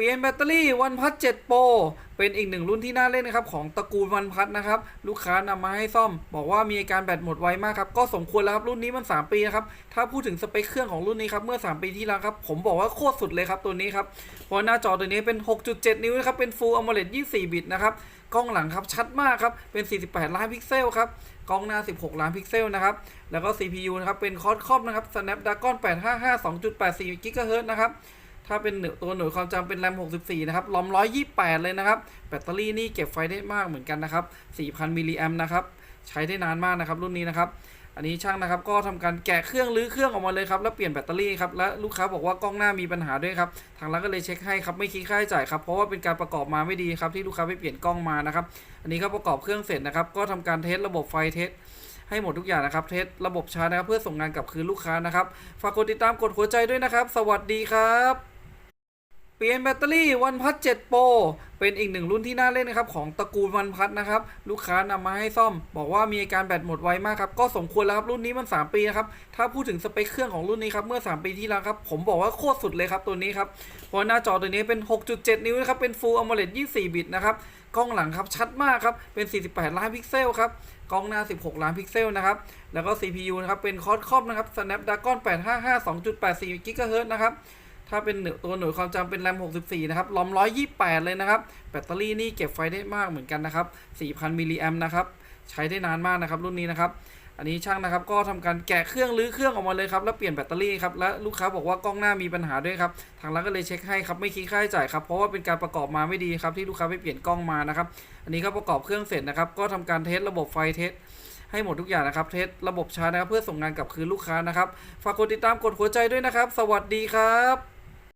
เปลี่ยนแบตเตอรี่วันพัท7โปรเป็นอีกหนึ่งรุ่นที่น่าเล่นนะครับของตระกูลวันพัทนะครับ ลูกค้านำมาให้ซ่อม บอกว่ามีอาการแบตหมดไวมากครับก็สมควรแล้วครับรุ่นนี้มัน 3 ปีนะครับถ้าพูดถึงสเปคเครื่องของรุ่นนี้ครับเมื่อ 3 ปีที่แล้วครับผมบอกว่าโคตรสุดเลยครับตัวนี้ครับเพราะหน้าจอตัวนี้เป็น 6.7 นิ้วนะครับเป็น Full AMOLED 24 บิตนะครับกล้องหลังครับชัดมากครับเป็น 48 ล้านพิกเซลครับกล้องหน้า 16 ล้านพิกเซลนะครับแล้วก็ CPU นะครับเป็นคอร์ดคอมนะครับ Snapdragon 855 2.84 GHz นะครับ ถ้าเป็นตัวหน่วยความจำเป็นแรม 64 นะครับลอม 128 เลยนะครับ แบตเตอรี่นี่เก็บไฟได้มากเหมือนกันนะครับ 4,000 มิลลิแอมนะครับ ใช้ได้นานมากนะครับ รุ่นนี้นะครับ อันนี้ช่างนะครับ ก็ทำการแกะเครื่องรื้อเครื่องออกมาเลยครับ แล้วเปลี่ยนแบตเตอรี่ครับ และลูกค้าบอกว่ากล้องหน้ามีปัญหาด้วยครับ ทางร้านก็เลยเช็คให้ครับ ไม่คิดค่าใช้จ่ายครับ เพราะว่าเป็นการประกอบมาไม่ดีครับ ที่ลูกค้าไปเปลี่ยนกล้องมานะครับ อันนี้ก็ประกอบเครื่องเสร็จนะครับ ก็ทำการเทสระบบไฟเทสให้หมดทุกอย่างนะครับ เทสระบบชาร์จนะครับ เพื่อส่งงานกลับคืนลูกค้านะครับ ฝากกดติดตามกดหัวใจด้วยนะครับ สวัสดีครับ เปลี่ยนแบตเตอรี่วันพัท7โปรเป็นอีกหนึ่งรุ่นที่น่าเล่นนะครับของตระกูลวันพัทนะครับ ลูกค้านำมาให้ซ่อม บอกว่ามีอาการแบตหมดไวมากครับ ก็สมควรแล้วครับ รุ่นนี้มัน 3 ปีนะครับ ถ้าพูดถึงสเปคเครื่องของรุ่นนี้ครับ เมื่อ 3 ปีที่แล้วครับ ผมบอกว่าโคตรสุดเลยครับ ตัวนี้ครับเพราะหน้าจอตัวนี้เป็น 6.7 นิ้วนะครับ เป็น Full AMOLED 24 บิตนะครับกล้องหลังครับชัดมากครับ เป็น 48 ล้านพิกเซลครับกล้องหน้า 16 ล้านพิกเซลนะครับแล้วก็ CPU นะครับเป็นคอร์ดคอมนะครับ Snapdragon 855 2.84 GHz นะครับ ถ้าเป็นตัวหน่วยความจำเป็นแรม 64 นะครับลอม 128 เลยนะครับ แบตเตอรี่นี่เก็บไฟได้มากเหมือนกันนะครับ 4,000 มิลลิแอมนะครับ ใช้ได้นานมากนะครับรุ่นนี้นะครับ อันนี้ช่างนะครับก็ทำการแกะเครื่องรื้อเครื่องออกมาเลยครับ แล้วเปลี่ยนแบตเตอรี่ครับ และลูกค้าบอกว่ากล้องหน้ามีปัญหาด้วยครับ ทางร้านก็เลยเช็คให้ครับ ไม่คิดค่าใช้จ่ายครับ เพราะว่าเป็นการประกอบมาไม่ดีครับที่ลูกค้าไปเปลี่ยนกล้องมานะครับ อันนี้ก็ประกอบเครื่องเสร็จนะครับ ก็ทำการเทสระบบไฟเทสให้หมดทุกอย่างนะครับ เทสระบบชาร์จนะครับเพื่อส่งงานกลับคืนลูกค้านะครับ ฝากกดติดตามกดหัวใจด้วยนะครับ สวัสดีครับ